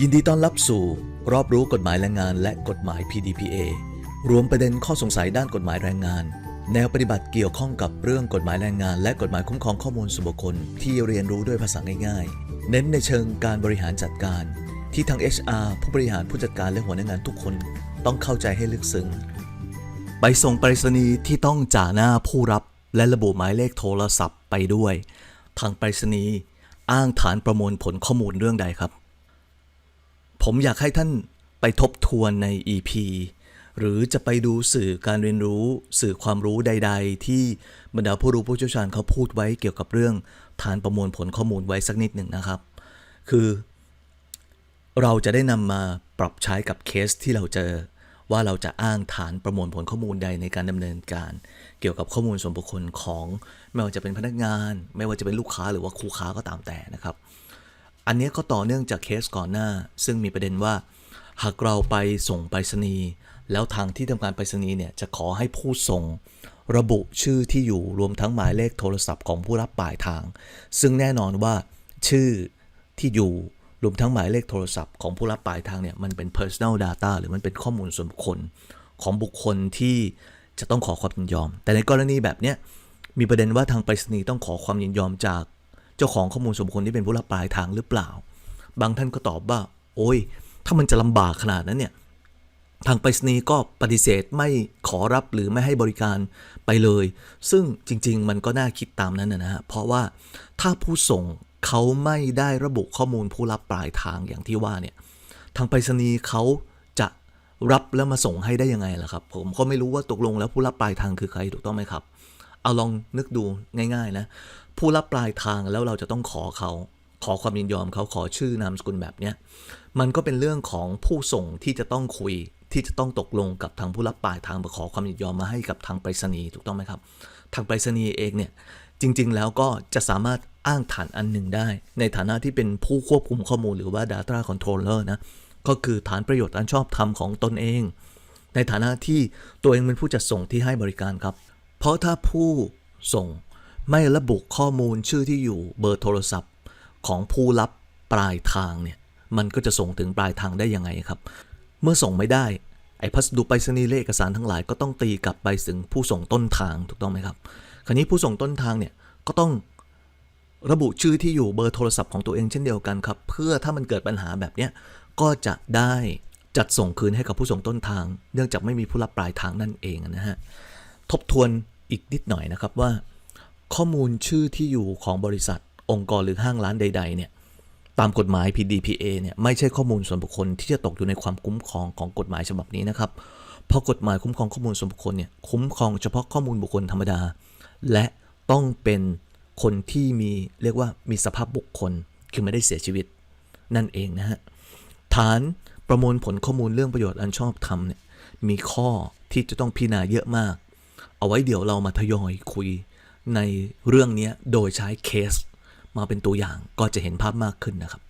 ยินดีต้อนรับสู่รอบรู้กฎหมายแรงงานและกฎหมาย PDPA รวมประเด็นข้อสงสัยด้านกฎหมายแรงงาน แนวปฏิบัติเกี่ยวข้องกับเรื่องกฎหมายแรงงาน และกฎหมายคุ้มครองข้อมูลส่วนบุคคลที่เรียนรู้ด้วยภาษาง่ายๆ เน้นในเชิงการบริหารจัดการ ที่ทั้ง HR ผู้บริหารผู้จัดการและหัวหน้างานทุกคนต้องเข้าใจให้ลึกซึ้งไปส่งไปรษณีย์ที่ต้องจ่าหน้าผู้รับและระบุหมายเลขโทรศัพท์ไปด้วย ทางไปรษณีย์อ้างฐานประมวลผลข้อมูลเรื่องใดครับ ผมอยากให้ท่านไปทบทวนใน EP หรือจะไปดูสื่อการเรียนรู้สื่อความรู้ใด ๆ ที่บรรดาผู้รู้ผู้เชี่ยวชาญเขาพูดไว้เกี่ยวกับเรื่องฐานประมวลผลข้อมูลไว้สักนิดหนึ่งนะครับ คือเราจะได้นำมาปรับใช้กับเคสที่เราเจอ ว่าเราจะอ้างฐานประมวลผลข้อมูลใดในการดำเนินการ เกี่ยวกับข้อมูลส่วนบุคคลของ ไม่ว่าจะเป็นพนักงาน ไม่ว่าจะเป็นลูกค้าหรือว่าคู่ค้าก็ตามแต่นะครับ อันนี้ก็ต่อเนื่องจากเคสก่อนหน้า ซึ่งมีประเด็นว่า หากเราไปส่งไปรษณีย์แล้วทางที่ทำการไปรษณีย์เนี่ยจะขอให้ผู้ส่งระบุชื่อที่อยู่รวมทั้งหมายเลขโทรศัพท์ของผู้รับปลายทาง ซึ่งแน่นอนว่าชื่อที่อยู่รวมทั้งหมายเลขโทรศัพท์ของผู้รับปลายทางเนี่ยมันเป็น personal data หรือมันเป็นข้อมูลส่วนบุคคลของบุคคลที่จะต้องขอความยินยอม แต่ในกรณีแบบเนี้ยมีประเด็นว่าทางไปรษณีย์ต้องขอความยินยอมจาก เจ้าของข้อมูลส่วนบุคคลที่เป็นผู้รับปลายทางหรือเปล่า บางท่านก็ตอบว่า โอ้ย ถ้ามันจะลำบากขนาดนั้นเนี่ยทางไปรษณีย์ก็ปฏิเสธไม่ขอรับหรือไม่ให้บริการไปเลย ซึ่งจริง ๆ มันก็น่าคิดตามนั้นนะนะฮะเพราะว่าถ้าผู้ส่งเขาไม่ได้ระบุข้อมูลผู้รับปลายทางอย่างที่ว่าเนี่ยทางไปรษณีย์เขาจะรับแล้วมาส่งให้ได้ยังไงล่ะครับ ผมก็ไม่รู้ว่าตกลงแล้วผู้รับปลายทางคือใครถูกต้องไหมครับ เอาลองนึกดูง่าย ๆ นะ ผู้รับปลายทางแล้วเราจะต้องขอเขา ขอความยินยอมเขาขอชื่อนามสกุลแบบเนี้ยมันก็เป็นเรื่องของผู้ส่งที่จะต้องคุยที่จะต้องตกลงกับทางผู้รับปลายทางมาขอความยินยอมมาให้กับทางไปรษณีย์ถูกต้องไหมครับ ทางไปรษณีย์เองเนี่ยจริงๆ แล้วก็จะสามารถอ้างฐานอันหนึ่งได้ ในฐานะที่เป็นผู้ควบคุมข้อมูลหรือว่า Data Controller นะก็คือฐานประโยชน์อันชอบธรรมของตนเอง ในฐานะที่ตัวเองเป็นผู้จัดส่งที่ให้บริการครับ เพราะถ้าผู้ส่งไม่ระบุข้อมูลชื่อที่อยู่เบอร์โทรศัพท์ของผู้รับปลายทางเนี่ยมันก็จะส่งถึงปลายทางได้ยังไงครับ เมื่อส่งไม่ได้ ไอ้พัสดุไปรษณีย์เลขเอกสารทั้งหลายก็ต้องตีกลับไปถึงผู้ส่งต้นทางถูกต้องไหมครับ คราวนี้ผู้ส่งต้นทางเนี่ยก็ต้องระบุชื่อที่อยู่เบอร์โทรศัพท์ของตัวเองเช่นเดียวกันครับ เพื่อถ้ามันเกิดปัญหาแบบเนี้ยก็จะได้จัดส่งคืนให้กับผู้ส่งต้นทาง เนื่องจากไม่มีผู้รับปลายทางนั่นเองนะฮะทบทวน อีกนิดหน่อยนะครับว่า ข้อมูลชื่อที่อยู่ของบริษัท องค์กรหรือห้างร้านใด ๆ เนี่ยตามกฎหมาย PDPA เนี่ยไม่ใช่ข้อมูลส่วนบุคคลที่จะตกอยู่ในความคุ้มครองของกฎหมายฉบับนี้นะครับ เพราะกฎหมายคุ้มครองข้อมูลส่วนบุคคลเนี่ยคุ้มครองเฉพาะข้อมูลบุคคลธรรมดา และต้องเป็นคนที่มีเรียกว่ามีสภาพบุคคลคือไม่ได้เสียชีวิตนั่นเองนะฮะฐานประมวลผลข้อมูลเรื่องประโยชน์อันชอบธรรมเนี่ยมีข้อที่จะต้องพิจารณาเยอะมาก เอาไว้เดี๋ยวเรามาทยอยคุยในเรื่องนี้โดยใช้เคส มาเป็นตัวอย่างก็จะเห็นภาพมากขึ้นนะครับ